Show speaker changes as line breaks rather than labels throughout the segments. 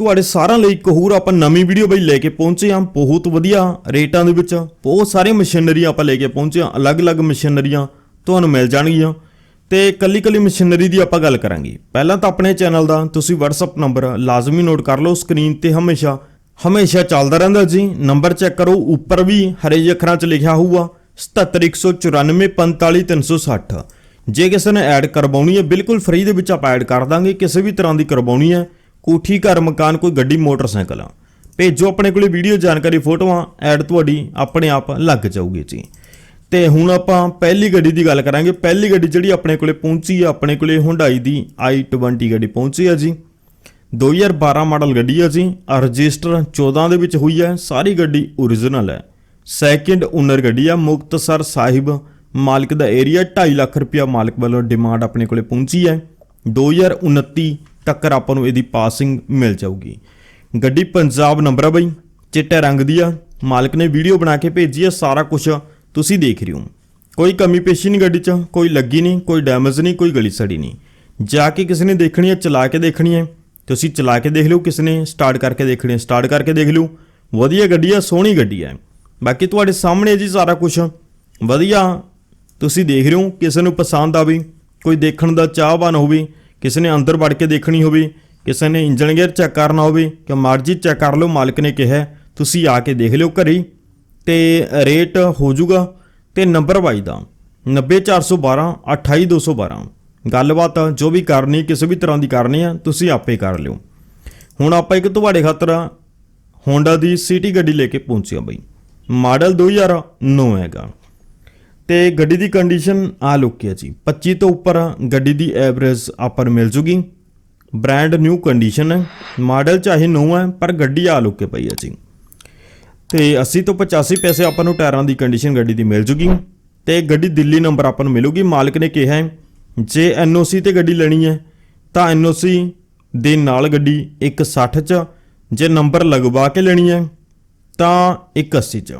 ਤੁਹਾਡੇ ਸਾਰਿਆਂ ਲਈ ਇੱਕ ਹੋਰ ਆਪਾਂ ਨਵੀਂ ਵੀਡੀਓ ਬਈ ਲੈ ਕੇ ਪਹੁੰਚੇ ਹਾਂ। ਬਹੁਤ ਵਧੀਆ ਰੇਟਾਂ ਦੇ ਵਿੱਚ ਬਹੁਤ ਸਾਰੇ ਮਸ਼ੀਨਰੀ ਆਪਾਂ ਲੈ ਕੇ ਪਹੁੰਚੇ ਹਾਂ। ਅਲੱਗ-ਅਲੱਗ ਮਸ਼ੀਨਰੀਆਂ ਤੁਹਾਨੂੰ ਮਿਲ ਜਾਣਗੀਆਂ। ਤੇ ਕੱਲੀ-ਕੱਲੀ ਮਸ਼ੀਨਰੀ ਦੀ ਆਪਾਂ ਗੱਲ ਕਰਾਂਗੇ। ਪਹਿਲਾਂ ਤਾਂ ਆਪਣੇ ਚੈਨਲ ਦਾ ਤੁਸੀਂ WhatsApp ਨੰਬਰ ਲਾਜ਼ਮੀ ਨੋਟ ਕਰ ਲਓ ਸਕਰੀਨ ਤੇ ਹਮੇਸ਼ਾ। ਹਮੇਸ਼ਾ ਚੱਲਦਾ ਰਹਿੰਦਾ ਜੀ। ਨੰਬਰ ਚੈੱਕ ਕਰੋ। ਉੱਪਰ ਵੀ ਹਰੇ ਅੱਖਰਾਂ 'ਚ ਲਿਖਿਆ ਹੋਊਗਾ। 7714945360 ਜੇ ਕਿਸੇ ਨੇ ਐਡ ਕਰਵਾਉਣੀ ਹੈ, ਬਿਲਕੁਲ ਫ੍ਰੀ ਦੇ ਵਿੱਚ ਆਪਾਂ ਐਡ ਕਰ ਦਾਂਗੇ। ਕਿਸੇ ਵੀ ਤਰ੍ਹਾਂ ਦੀ ਕਰਵਾਉਣੀ ਹੈ ਕੋਠੀ, ਘਰ, ਮਕਾਨ, ਕੋਈ ਗੱਡੀ, ਮੋਟਰਸਾਈਕਲ ਭੇਜੋ ਆਪਣੇ ਕੋਲੇ ਵੀਡੀਓ ਜਾਣਕਾਰੀ, ਫੋਟੋਆਂ, ਐਡ ਤੁਹਾਡੀ ਆਪਣੇ ਆਪ ਲੱਗ ਜਾਊਗੀ ਜੀ। ਤੇ ਹੁਣ ਆਪਾਂ ਪਹਿਲੀ ਗੱਡੀ ਦੀ ਗੱਲ ਕਰਾਂਗੇ। ਪਹਿਲੀ ਗੱਡੀ ਜਿਹੜੀ ਆਪਣੇ ਕੋਲੇ ਪਹੁੰਚੀ ਆ, ਆਪਣੇ ਕੋਲੇ ਹੁੰਡਾਈ ਦੀ i20 ਗੱਡੀ ਪਹੁੰਚੀ ਆ ਜੀ। 2012 ਮਾਡਲ ਗੱਡੀ ਆ ਜੀ। ਰਜਿਸਟਰ 14 ਦੇ ਵਿੱਚ ਹੋਈ ਹੈ ਸਾਰੀ ਗੱਡੀ ਓਰੀਜਨਲ ਹੈ ਸੈਕਿੰਡ ਓਨਰ ਗੱਡੀ ਆ। ਮੁਕਤਸਰ ਸਾਹਿਬ ਮਾਲਕ ਦਾ ਏਰੀਆ 2.5 ਲੱਖ ਰੁਪਇਆ ਮਾਲਕ ਵੱਲੋਂ ਡਿਮਾਂਡ ਆਪਣੇ ਕੋਲੇ ਪਹੁੰਚੀ ਹੈ 2029 ਤੱਕ ਆਪਾਂ ਨੂੰ ਇਹਦੀ ਪਾਸਿੰਗ ਮਿਲ ਜਾਊਗੀ। ਗੱਡੀ ਪੰਜਾਬ ਨੰਬਰ ਆ ਬਈ, ਚਿੱਟੇ ਰੰਗ ਦੀ ਆ। ਮਾਲਕ ਨੇ ਵੀਡੀਓ ਬਣਾ ਕੇ ਭੇਜੀ ਆ, ਸਾਰਾ ਕੁਝ ਤੁਸੀਂ ਦੇਖ ਰਹੇ ਹੋ। ਕੋਈ ਕਮੀ ਪੇਸ਼ੀ ਨਹੀਂ ਗੱਡੀ 'ਚ, ਕੋਈ ਲੱਗੀ ਨਹੀਂ, ਕੋਈ ਡੈਮੇਜ ਨਹੀਂ, ਕੋਈ ਗਲੀ ਸੜੀ ਨਹੀਂ। ਜਾ ਕੇ ਕਿਸੇ ਨੇ ਦੇਖਣੀ ਹੈ ਚਲਾ ਕੇ ਦੇਖਣੀ ਹੈ ਤੁਸੀਂ ਚਲਾ ਕੇ ਦੇਖ ਲਿਓ, ਕਿਸੇ ਨੇ ਸਟਾਰਟ ਕਰਕੇ ਦੇਖਣੀ ਹੈ ਸਟਾਰਟ ਕਰਕੇ ਦੇਖ ਲਿਓ। ਵਧੀਆ ਗੱਡੀ ਆ, ਸੋਹਣੀ ਗੱਡੀ ਹੈ ਬਾਕੀ ਤੁਹਾਡੇ ਸਾਹਮਣੇ ਜੀ ਸਾਰਾ ਕੁਝ ਵਧੀਆ। ਤੁਸੀਂ ਦੇਖ ਰਹੇ ਹੋ, ਕਿਸੇ ਨੂੰ ਪਸੰਦ ਆਵੇ, ਕੋਈ ਦੇਖਣ ਦਾ ਚਾਹਵਾਨ ਹੋਵੇ ਕਿਸੇ ਨੇ ਅੰਦਰ ਵੜ ਕੇ ਦੇਖਣੀ ਹੋਵੇ, ਕਿਸੇ ਨੇ ਇੰਜਨ ਗੇਅਰ ਚੈੱਕ ਕਰਨਾ ਹੋਵੇ ਕਿ ਮਰਜ਼ੀ ਚੈੱਕ ਕਰ ਲਓ, ਮਾਲਕ ਨੇ ਕਿਹਾ, ਤੁਸੀਂ ਆ ਕੇ ਦੇਖ ਲਿਓ ਘਰੇ ਹੀ। ਤੇ ਰੇਟ ਹੋ ਜਾਊਗਾ ਤੇ ਨੰਬਰ ਵਾਈ ਦਾ 90412 28212 ਗੱਲਬਾਤ ਜੋ ਵੀ ਕਰਨੀ, ਕਿਸੇ ਵੀ ਤਰ੍ਹਾਂ ਦੀ ਕਰਨੀ ਆ, ਤੁਸੀਂ ਆਪੇ ਕਰ ਲਿਓ। ਹੁਣ ਆਪਾਂ ਇੱਕ ਤੁਹਾਡੇ ਖਾਤਰ ਹੋਂਡਾ ਦੀ ਸਿਟੀ ਗੱਡੀ ਲੈ ਕੇ ਪਹੁੰਚੇ ਹਾਂ ਬਈ। ਮਾਡਲ 2009 ਹੈਗਾ। ਤੇ ਗੱਡੀ ਦੀ ਕੰਡੀਸ਼ਨ ਆ ਲੁੱਕੀ ਹੈ ਜੀ। 25 ਤੋਂ ਉੱਪਰ ਗੱਡੀ ਦੀ ਐਵਰੇਜ ਆਪਾਂ ਨੂੰ ਮਿਲ ਜੂਗੀ। ਬ੍ਰਾਂਡ ਨਿਊ ਕੰਡੀਸ਼ਨ ਹੈ। ਮਾਡਲ ਚਾਹੇ ਨੋ ਹੈ, ਪਰ ਗੱਡੀ ਆ ਲੁੱਕੇ ਪਈ ਹੈ ਜੀ। ਤੇ 80 ਤੋਂ 85 ਪੈਸੇ ਆਪਾਂ ਨੂੰ ਟਾਇਰਾਂ ਦੀ ਕੰਡੀਸ਼ਨ ਗੱਡੀ ਦੀ ਮਿਲ ਜੂਗੀ। ਤੇ ਗੱਡੀ ਦਿੱਲੀ ਨੰਬਰ ਆਪਾਂ ਨੂੰ ਮਿਲੂਗੀ। ਮਾਲਕ ਨੇ ਕਿਹਾ ਹੈ, ਜੇ ਐਨਓਸੀ ਤੇ ਗੱਡੀ ਲੈਣੀ ਹੈ, ਤਾਂ ਐਨਓਸੀ ਦੇ ਨਾਲ ਗੱਡੀ 160 ਚ, ਜੇ ਨੰਬਰ ਲਗਵਾ ਕੇ ਲੈਣੀ ਹੈ, ਤਾਂ 180 ਚ।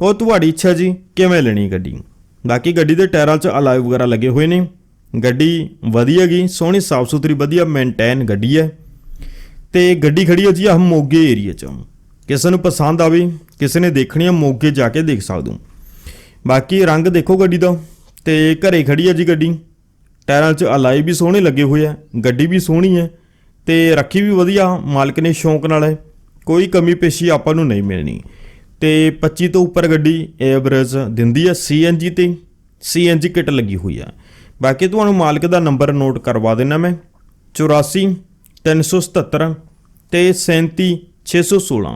ਉਹ ਤੁਹਾਡੀ ਇੱਛਾ ਜੀ, ਕਿਵੇਂ ਲੈਣੀ ਗੱਡੀ? ਬਾਕੀ ਗੱਡੀ ਦੇ ਟਾਇਰਾਂ 'ਚ ਅਲਾਈ ਵਗੈਰਾ ਲੱਗੇ ਹੋਏ ਨੇ। ਗੱਡੀ ਵਧੀਆ ਗਈ ਸੋਹਣੀ, ਸਾਫ਼ ਸੁਥਰੀ, ਵਧੀਆ ਮੇਨਟੇਨ ਗੱਡੀ ਹੈ। ਤੇ ਗੱਡੀ ਖੜੀ ਹੈ ਜੀ ਆ ਮੋਗੇ ਏਰੀਆ 'ਚ। ਕਿਸੇ ਨੂੰ ਪਸੰਦ ਆਵੇ, ਕਿਸੇ ਨੇ ਦੇਖਣੀ ਹੈ, ਮੋਗੇ ਜਾ ਕੇ ਦੇਖ ਸਕਦੇ ਹੋ। ਬਾਕੀ ਰੰਗ ਦੇਖੋ ਗੱਡੀ ਦਾ। ਤੇ ਘਰੇ ਖੜੀ ਹੈ ਜੀ ਗੱਡੀ। ਟਾਇਰਾਂ 'ਚ ਅਲਾਈ ਵੀ ਸੋਹਣੇ ਲੱਗੇ ਹੋਏ ਆ, ਗੱਡੀ ਵੀ ਸੋਹਣੀ ਹੈ। ਤੇ ਰੱਖੀ ਵੀ ਵਧੀਆ, ਮਾਲਕ ਨੇ ਸ਼ੌਂਕ ਨਾਲ ਹੈ। ਕੋਈ ਕਮੀ ਪੇਸ਼ੀ ਆਪਾਂ ਨੂੰ ਨਹੀਂ ਮਿਲਣੀ। ਤੇ 25 ਤੋਂ ਉੱਪਰ ਗੱਡੀ ਐਵਰੇਜ ਦਿੰਦੀ ਹੈ ਸੀਐਨਜੀ ਤੇ ਸੀਐਨਜੀ ਕਿਟ ਲੱਗੀ ਹੋਈ ਆ। ਬਾਕੀ ਤੁਹਾਨੂੰ ਮਾਲਕ ਦਾ ਨੰਬਰ ਨੋਟ ਕਰਵਾ ਦੇਣਾ ਮੈਂ। 84 377 ਤੇ 37 616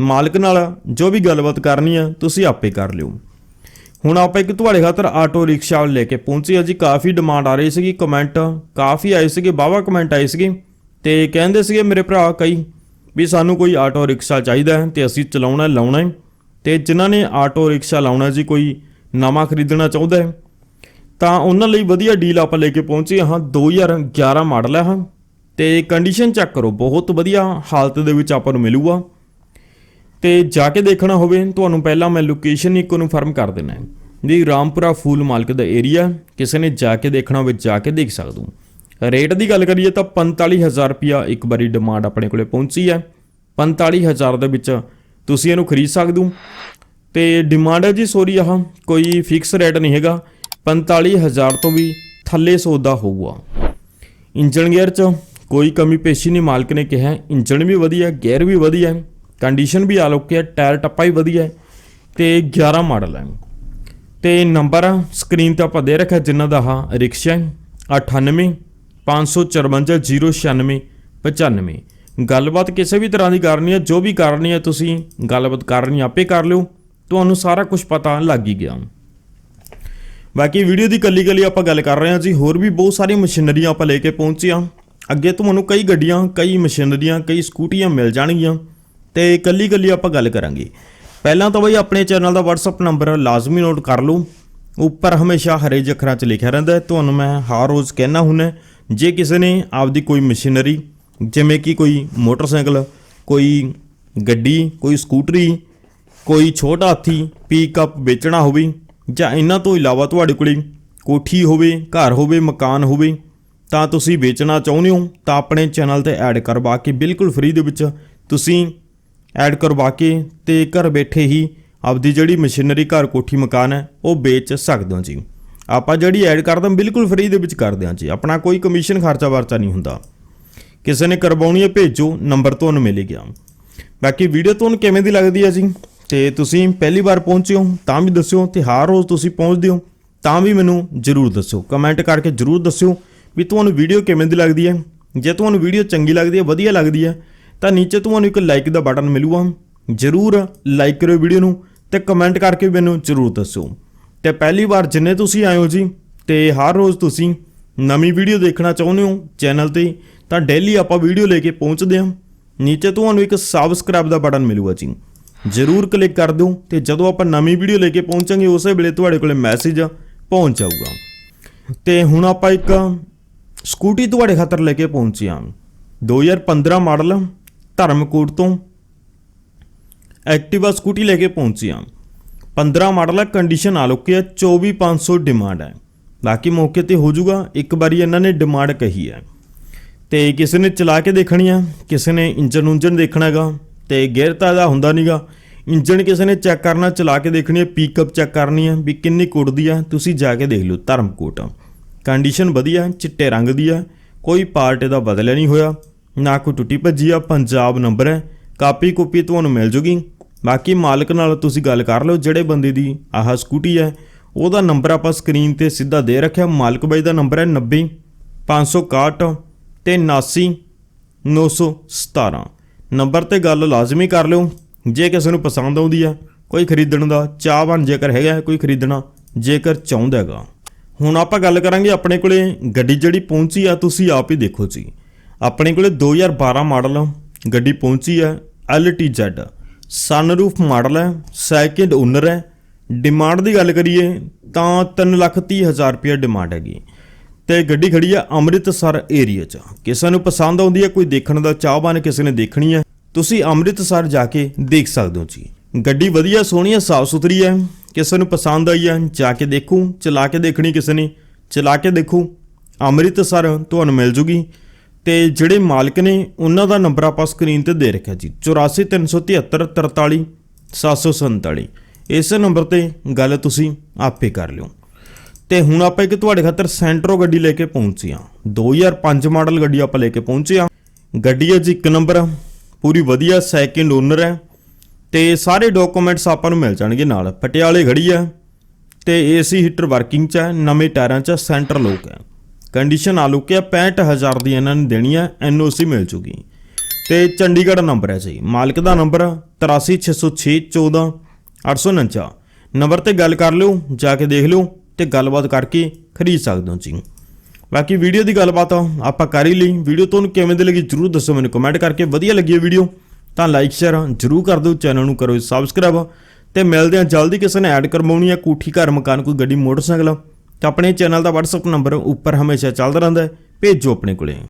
ਮਾਲਕ ਨਾਲ ਜੋ ਵੀ ਗੱਲਬਾਤ ਕਰਨੀ ਆ, ਤੁਸੀਂ ਆਪੇ ਕਰ ਲਿਓ। ਹੁਣ ਆਪਾਂ ਇੱਕ ਤੁਹਾਡੇ ਖਾਤਰ ਆਟੋ ਰਿਕਸ਼ਾ ਲੈ ਕੇ ਪਹੁੰਚੇ ਆ ਜੀ। ਕਾਫੀ ਡਿਮਾਂਡ ਆ ਰਹੀ ਸੀਗੀ ਕਮੈਂਟ ਕਾਫੀ ਆਏ ਸੀਗੇ ਬਾਵਾ ਕਮੈਂਟ ਆਏ ਸੀਗੇ ਤੇ ਕਹਿੰਦੇ ਸੀਗੇ ਮੇਰੇ ਭਰਾ ਕਈ ਵੀ ਸਾਨੂੰ ਕੋਈ ਆਟੋ ਰਿਕਸ਼ਾ ਚਾਹੀਦਾ ਹੈ ਤੇ ਅਸੀਂ ਚਲਾਉਣਾ, ਲਾਉਣਾ ਹੈ। ਤੇ ਜਿਨ੍ਹਾਂ ਨੇ ਆਟੋ ਰਿਕਸ਼ਾ ਲਾਉਣਾ ਜੀ, ਕੋਈ ਨਵਾਂ ਖਰੀਦਣਾ ਚਾਹੁੰਦਾ ਹੈ, ਤਾਂ ਉਹਨਾਂ ਲਈ ਵਧੀਆ ਡੀਲ ਆਪਾਂ ਲੈ ਕੇ ਪਹੁੰਚੇ ਹਾਂ 2011 ਮਾਡਲ ਹੈ ਹਾਂ ਤੇ ਕੰਡੀਸ਼ਨ ਚੈੱਕ ਕਰੋ, ਬਹੁਤ ਵਧੀਆ ਹਾਲਤ ਦੇ ਵਿੱਚ ਆਪਾਂ ਨੂੰ ਮਿਲੂਗਾ। ਤੇ ਜਾ ਕੇ ਦੇਖਣਾ ਹੋਵੇ, ਤੁਹਾਨੂੰ ਪਹਿਲਾਂ ਮੈਂ ਲੋਕੇਸ਼ਨ ਹੀ ਕਨਫਰਮ ਕਰ ਦੇਣਾ ਹੈ। ਜੀ, ਰਾਮਪੁਰਾ ਫੂਲ ਮਾਲਕ ਦਾ ਏਰੀਆ ਕਿਸੇ ਨੇ ਜਾ ਕੇ ਦੇਖਣਾ ਹੋਵੇ, ਜਾ ਕੇ ਦੇਖ ਸਕਦੇ ਰੇਟ ਦੀ ਗੱਲ ਕਰੀਏ ਤਾਂ 45000 ਰੁਪਿਆ ਇੱਕ ਵਾਰੀ ਡਿਮਾਂਡ ਆਪਣੇ ਕੋਲੇ ਪਹੁੰਚੀ ਹੈ। 45000 ਦੇ ਵਿੱਚ ਤੁਸੀਂ ਇਹਨੂੰ ਖਰੀਦ ਸਕਦੇ ਹੋ। ਤੇ ਡਿਮਾਂਡ ਹੈ ਜੀ ਸੋਰੀ ਆਹ ਕੋਈ ਫਿਕਸ ਰੇਟ ਨਹੀਂ ਹੈਗਾ। 45000 ਤੋਂ ਵੀ ਥੱਲੇ ਸੌਦਾ ਹੋਊਗਾ। ਇੰਜਨ ਗੇਅਰ 'ਚ ਕੋਈ ਕਮੀ ਪੇਸ਼ੀ ਨਹੀਂ, ਮਾਲਕ ਨੇ ਕਿਹਾ। ਇੰਜਨ ਵੀ ਵਧੀਆ ਗੇਅਰ ਵੀ ਵਧੀਆ ਕੰਡੀਸ਼ਨ ਵੀ ਆਲੋਕ ਹੈ, ਟਾਇਰ ਟੱਪਾ ਵੀ ਵਧੀਆ ਹੈ। ਤੇ 11 ਮਾਡਲ ਹੈ। ਤੇ ਨੰਬਰ ਸਕਰੀਨ ਤੇ ਆਪਾਂ ਦੇ ਰੱਖਿਆ ਜਿਨ੍ਹਾਂ ਦਾ ਹਾਂ ਰਿਕਸ਼ਾ ਹੈ। 98 554 096 95 ਗੱਲਬਾਤ ਕਿਸੇ ਵੀ ਤਰ੍ਹਾਂ ਦੀ ਕਰਨੀ ਹੈ, ਜੋ ਵੀ ਕਰਨੀ ਹੈ ਤੁਸੀਂ ਗੱਲਬਾਤ ਕਰਨੀ ਆਪੇ ਕਰ ਲਿਓ। ਤੁਹਾਨੂੰ ਸਾਰਾ ਕੁਝ ਪਤਾ ਲੱਗ ਹੀ ਗਿਆ। ਬਾਕੀ ਵੀਡੀਓ ਦੀ ਕੱਲੀ ਕੱਲੀ ਆਪਾਂ ਗੱਲ ਕਰ ਰਹੇ ਹਾਂ ਜੀ। ਹੋਰ ਵੀ ਬਹੁਤ ਸਾਰੀਆਂ ਮਸ਼ੀਨਰੀਆਂ ਆਪਾਂ ਲੈ ਕੇ ਪਹੁੰਚੀਆਂ ਅੱਗੇ ਤੁਹਾਨੂੰ ਕਈ ਗੱਡੀਆਂ, ਕਈ ਮਸ਼ੀਨਰੀਆਂ, ਕਈ ਸਕੂਟੀਆਂ ਮਿਲ ਜਾਣਗੀਆਂ ਤੇ ਕੱਲੀ ਕੱਲੀ ਆਪਾਂ ਗੱਲ ਕਰਾਂਗੇ। ਪਹਿਲਾਂ ਤਾਂ ਬਈ ਆਪਣੇ ਚੈਨਲ ਦਾ WhatsApp ਨੰਬਰ ਲਾਜ਼ਮੀ ਨੋਟ ਕਰ ਲਓ। ਉੱਪਰ ਹਮੇਸ਼ਾ ਹਰੇ ਜਿਹੇ ਅੱਖਰਾਂ 'ਚ ਲਿਖਿਆ ਰਹਿੰਦਾ ਹੈ। ਤੁਹਾਨੂੰ ਮੈਂ ਹਰ ਰੋਜ਼ ਕਹਿਣਾ ਹੁੰਦਾ ਜੇ ਕਿਸੇ ਨੇ ਆਪਦੀ ਕੋਈ ਮਸ਼ੀਨਰੀ ਜਿਵੇਂ ਕਿ ਕੋਈ ਮੋਟਰਸਾਈਕਲ, ਕੋਈ ਗੱਡੀ, ਕੋਈ ਸਕੂਟਰੀ, ਕੋਈ ਛੋਟਾ ਹਾਥੀ ਪਿਕਅਪ ਵੇਚਣਾ ਹੋਵੇ ਜਾਂ ਇਹਨਾਂ ਤੋਂ ਇਲਾਵਾ ਤੁਹਾਡੇ ਕੋਲੇ ਕੋਠੀ ਹੋਵੇ, ਘਰ ਹੋਵੇ, ਮਕਾਨ ਹੋਵੇ, ਤਾਂ ਤੁਸੀਂ ਵੇਚਣਾ ਚਾਹੁੰਦੇ ਹੋ, ਤਾਂ ਆਪਣੇ ਚੈਨਲ ਤੇ ਐਡ ਕਰਵਾ ਕੇ ਬਿਲਕੁਲ ਫ੍ਰੀ ਦੇ ਵਿੱਚ ਤੁਸੀਂ ਐਡ ਕਰਵਾ ਕੇ ਤੇ ਘਰ ਬੈਠੇ ਹੀ ਆਪਦੀ ਜਿਹੜੀ ਮਸ਼ੀਨਰੀ, ਘਰ, ਕੋਠੀ, ਮਕਾਨ ਹੈ, ਉਹ ਵੇਚ ਸਕਦੇ ਹੋ ਜੀ। ਆਪਾਂ ਜਿਹੜੀ ਐਡ ਕਰਦੇ ਹਾਂ ਬਿਲਕੁਲ ਫ੍ਰੀ ਦੇ ਵਿੱਚ ਕਰਦੇ ਹਾਂ ਜੀ। ਆਪਣਾ ਕੋਈ ਕਮਿਸ਼ਨ ਖਰਚਾ ਵਰਚਾ ਨਹੀਂ ਹੁੰਦਾ। ਕਿਸੇ ਨੇ ਕਰਵਾਉਣੀ ਹੈ, ਭੇਜੋ ਨੰਬਰ ਤੁਹਾਨੂੰ ਮਿਲੇਗਾ ਬਾਕੀ ਵੀਡੀਓ ਤੁਹਾਨੂੰ ਕਿਵੇਂ ਦੀ ਲੱਗਦੀ ਹੈ ਜੀ? ਤੇ ਤੁਸੀਂ ਪਹਿਲੀ ਵਾਰ ਪਹੁੰਚੇ ਹੋ, ਤਾਂ ਵੀ ਦੱਸਿਓ, ਤੇ ਹਰ ਰੋਜ਼ ਤੁਸੀਂ ਪਹੁੰਚਦੇ ਹੋ, ਤਾਂ ਵੀ ਮੈਨੂੰ ਜਰੂਰ ਦੱਸਿਓ। ਕਮੈਂਟ ਕਰਕੇ ਜਰੂਰ ਦੱਸਿਓ ਵੀ ਤੁਹਾਨੂੰ ਵੀਡੀਓ ਕਿਵੇਂ ਦੀ ਲੱਗਦੀ ਹੈ। ਜੇ ਤੁਹਾਨੂੰ ਵੀਡੀਓ ਚੰਗੀ ਲੱਗਦੀ ਹੈ, ਵਧੀਆ ਲੱਗਦੀ ਹੈ, ਤਾਂ ਨੀਚੇ ਤੁਹਾਨੂੰ ਇੱਕ ਲਾਈਕ ਦਾ ਬਟਨ ਮਿਲੂਗਾ। ਜਰੂਰ ਲਾਈਕ ਕਰਿਓ ਵੀਡੀਓ ਨੂੰ ਤੇ ਕਮੈਂਟ ਕਰਕੇ ਮੈਨੂੰ ਜਰੂਰ ਦੱਸਿਓ। ਤੇ ਪਹਿਲੀ ਵਾਰ ਜਿੰਨੇ ਤੁਸੀਂ ਆਏ ਹੋ ਜੀ, ਤੇ ਹਰ ਰੋਜ਼ ਤੁਸੀਂ ਨਵੀਂ ਵੀਡੀਓ ਦੇਖਣਾ ਚਾਹੁੰਦੇ ਹੋ ਚੈਨਲ ਤੇ ਤਾਂ ਡੇਲੀ ਆਪਾਂ ਵੀਡੀਓ ਲੈ ਕੇ ਪਹੁੰਚਦੇ ਹਾਂ। ਨੀਚੇ ਤੁਹਾਨੂੰ ਇੱਕ ਸਬਸਕ੍ਰਾਈਬ ਦਾ ਬਟਨ ਮਿਲੂਗਾ ਜੀ। ਜਰੂਰ ਕਲਿੱਕ ਕਰ ਦਿਓ ਤੇ ਜਦੋਂ ਆਪਾਂ ਨਵੀਂ ਵੀਡੀਓ ਲੈ ਕੇ ਪਹੁੰਚਾਂਗੇ, ਉਸੇ ਵੇਲੇ ਤੁਹਾਡੇ ਕੋਲੇ ਮੈਸੇਜ ਪਹੁੰਚ ਜਾਊਗਾ। ਤੇ ਹੁਣ ਆਪਾਂ ਇੱਕ ਸਕੂਟੀ ਤੁਹਾਡੇ ਖਾਤਰ ਲੈ ਕੇ ਪਹੁੰਚੇ ਹਾਂ। 2015 ਮਾਡਲ ਧਰਮਕੋਟ ਤੋਂ ਐਕਟਿਵਾ ਸਕੂਟੀ ਲੈ ਕੇ ਪਹੁੰਚੇ ਹਾਂ। 15 ਮਾਡਲ ਹੈ ਕੰਡੀਸ਼ਨ ਆਲੋਕੇ ਹੈ 24500 ਡਿਮਾਂਡ ਹੈ ਬਾਕੀ ਮੌਕੇ ਤੇ ਹੋ ਜਾਊਗਾ, ਇੱਕ ਵਾਰੀ ਇਹਨਾਂ ਨੇ ਡਿਮਾਂਡ ਕਹੀ ਹੈ। ਤੇ ਕਿਸੇ ਨੇ ਚਲਾ ਕੇ ਦੇਖਣੀ ਆ, ਕਿਸੇ ਨੇ ਇੰਜਨ ਉਂਜਨ ਦੇਖਣਾ ਹੈਗਾ, ਤੇ ਗੇਅਰ ਤਾਂ ਇਹਦਾ ਹੁੰਦਾ ਨਹੀਂਗਾ ਇੰਜਨ ਕਿਸੇ ਨੇ ਚੈੱਕ ਕਰਨਾ, ਚਲਾ ਕੇ ਦੇਖਣੀ ਹੈ ਪਿਕਅਪ ਚੈੱਕ ਕਰਨੀ ਹੈ ਵੀ ਕਿੰਨੀ ਕੁੜਦੀ ਆ, ਤੁਸੀਂ ਜਾ ਕੇ ਦੇਖ ਲਓ ਧਰਮਕੋਟ। ਕੰਡੀਸ਼ਨ ਵਧੀਆ, ਚਿੱਟੇ ਰੰਗ ਦੀ ਹੈ ਕੋਈ ਪਾਰਟ ਇਹਦਾ ਬਦਲਿਆ ਨਹੀਂ ਹੋਇਆ, ਨਾ ਕੋਈ ਟੁੱਟੀ ਭੱਜੀ ਆ, ਪੰਜਾਬ ਨੰਬਰ ਹੈ, ਕਾਪੀ ਕੁਪੀ ਤੁਹਾਨੂੰ ਮਿਲ ਜੂਗੀ। ਬਾਕੀ ਮਾਲਕ ਨਾਲ ਤੁਸੀਂ ਗੱਲ ਕਰ ਲਓ, ਜਿਹੜੇ ਬੰਦੇ ਦੀ ਆਹ ਸਕੂਟੀ ਹੈ, ਉਹਦਾ ਨੰਬਰ ਆਪਾਂ ਸਕਰੀਨ ਤੇ ਸਿੱਧਾ ਦੇ ਰੱਖਿਆ, ਮਾਲਕ ਬਾਈ ਦਾ ਨੰਬਰ ਹੈ 90 561 ਤੇ 79 917 ਨੰਬਰ ਤੇ ਗੱਲ ਲਾਜ਼ਮੀ ਕਰ ਲਿਓ। ਜੇ ਕਿਸੇ ਨੂੰ ਪਸੰਦ ਆਉਂਦੀ ਆ, ਕੋਈ ਖਰੀਦਣ ਦਾ ਚਾਹਵਾਨ ਜੇਕਰ ਹੈਗਾ ਹੈ ਕੋਈ ਖਰੀਦਣਾ ਜੇਕਰ ਚਾਹੁੰਦਾ ਹੈਗਾ। ਹੁਣ ਆਪਾਂ ਗੱਲ ਕਰਾਂਗੇ ਆਪਣੇ ਕੋਲੇ ਗੱਡੀ ਜਿਹੜੀ ਪਹੁੰਚੀ ਆ, ਤੁਸੀਂ ਆਪ ਹੀ ਦੇਖੋ ਜੀ। ਆਪਣੇ ਕੋਲੇ 2012 ਮਾਡਲ ਗੱਡੀ ਪਹੁੰਚੀ ਹੈ LTZ ਸਨਰੂਫ ਮਾਡਲ ਹੈ ਸੈਕਿੰਡ ਓਨਰ ਹੈ। ਡਿਮਾਂਡ ਦੀ ਗੱਲ ਕਰੀਏ ਤਾਂ 330000 ਰੁਪਏ ਡਿਮਾਂਡ ਹੈਗੀ। ਤੇ ਗੱਡੀ ਖੜੀ ਆ ਅੰਮ੍ਰਿਤਸਰ ਏਰੀਆ 'ਚ। ਕਿਸੇ ਨੂੰ ਪਸੰਦ ਆਉਂਦੀ ਹੈ ਕੋਈ ਦੇਖਣ ਦਾ ਚਾਹਵਾਨ ਕਿਸੇ ਨੇ ਦੇਖਣੀ ਹੈ ਤੁਸੀਂ ਅੰਮ੍ਰਿਤਸਰ ਜਾ ਕੇ ਦੇਖ ਸਕਦੇ ਹੋ ਜੀ। ਗੱਡੀ ਵਧੀਆ, ਸੋਹਣੀ ਹੈ ਸਾਫ਼ ਸੁਥਰੀ ਹੈ ਕਿਸੇ ਨੂੰ ਪਸੰਦ ਆਈ ਹੈ ਜਾ ਕੇ ਦੇਖੋ, ਚਲਾ ਕੇ ਦੇਖਣੀ ਕਿਸੇ ਨੇ, ਚਲਾ ਕੇ ਦੇਖੋ। ਅੰਮ੍ਰਿਤਸਰ ਤੁਹਾਨੂੰ ਮਿਲ ਜੂਗੀ। ਤੇ ਜਿਹੜੇ ਮਾਲਕ ਨੇ, ਉਹਨਾਂ ਦਾ ਨੰਬਰ ਆਪਾਂ ਸਕਰੀਨ ਤੇ ਦੇ ਰੱਖਿਆ ਜੀ। 8437743747 ਇਸ ਨੰਬਰ ਤੇ ਗੱਲ ਤੁਸੀਂ ਆਪੇ ਕਰ ਲਿਓ। ਤੇ ਹੁਣ ਆਪਾਂ ਇੱਕ ਤੁਹਾਡੇ ਖਾਤਰ ਸੈਂਟਰੋ ਗੱਡੀ ਲੈ ਕੇ ਪਹੁੰਚੇ ਹਾਂ। 2005 ਮਾਡਲ ਗੱਡੀ ਆਪਾਂ ਲੈ ਕੇ ਪਹੁੰਚੇ ਹਾਂ। ਗੱਡੀ ਹੈ ਜੀ ਇੱਕ ਨੰਬਰ ਪੂਰੀ ਵਧੀਆ ਸੈਕਿੰਡ ਓਨਰ ਹੈ। ਤੇ ਸਾਰੇ ਡਾਕੂਮੈਂਟਸ ਆਪਾਂ ਨੂੰ ਮਿਲ ਜਾਣਗੇ ਨਾਲ। ਪਟਿਆਲੇ ਖੜੀ ਹੈ ਤੇ ਏਸੀ ਹੀਟਰ ਵਰਕਿੰਗ ਚ ਹੈ। ਨਵੇਂ ਟਾਇਰਾਂ ਚ ਸੈਂਟਰ ਲੋਕ ਹੈ। ਕੰਡੀਸ਼ਨ ਆਲੂਕ ਹੈ। 65000 ਦੀ ਇਹਨਾਂ ਨੇ ਦੇਣੀ ਹੈ। ਐਨਓਸੀ ਮਿਲ ਜੂਗੀ। ਤੇ ਚੰਡੀਗੜ੍ਹ ਨੰਬਰ ਹੈ ਜੀ। ਮਾਲਕ ਦਾ ਨੰਬਰ 8360614849 ਨੰਬਰ ਤੇ ਗੱਲ ਕਰ ਲਿਓ, ਜਾ ਕੇ ਦੇਖ ਲਿਓ। ਤੇ ਗੱਲਬਾਤ ਕਰਕੇ ਖਰੀਦ ਸਕਦੇ ਹੋ ਜੀ ਬਾਕੀ ਵੀਡੀਓ ਦੀ ਗੱਲਬਾਤ ਆਪਾਂ ਕਰ ਹੀ ਲਈ। ਵੀਡੀਓ ਤੁਹਾਨੂੰ ਕਿਵੇਂ ਦੀ ਲੱਗੀ ਜਰੂਰ ਦੱਸੋ ਮੈਨੂੰ ਕਮੈਂਟ ਕਰਕੇ। ਵਧੀਆ ਲੱਗੀ ਵੀਡੀਓ ਤਾਂ ਲਾਈਕ ਸ਼ੇਅਰ ਜਰੂਰ ਕਰ ਦਿਓ। ਚੈਨਲ ਨੂੰ ਕਰੋ ਸਬਸਕ੍ਰਾਈਬ ਤੇ ਮਿਲਦੇ ਹਾਂ ਜਲਦੀ ਕਿਸੇ ਨੇ ਐਡ ਕਰਵਾਉਣੀ ਆ ਕੋਠੀ, ਘਰ, ਮਕਾਨ, ਕੋਈ ਗੱਡੀ, ਮੋਟਰਸਾਈਕਲ। ਤਾਂ ਆਪਣੇ ਚੈਨਲ ਦਾ WhatsApp ਨੰਬਰ ਉੱਪਰ ਹਮੇਸ਼ਾ ਚੱਲਦਾ ਰਹਿੰਦਾ ਭੇਜੋ ਆਪਣੇ ਕੋਲੇ।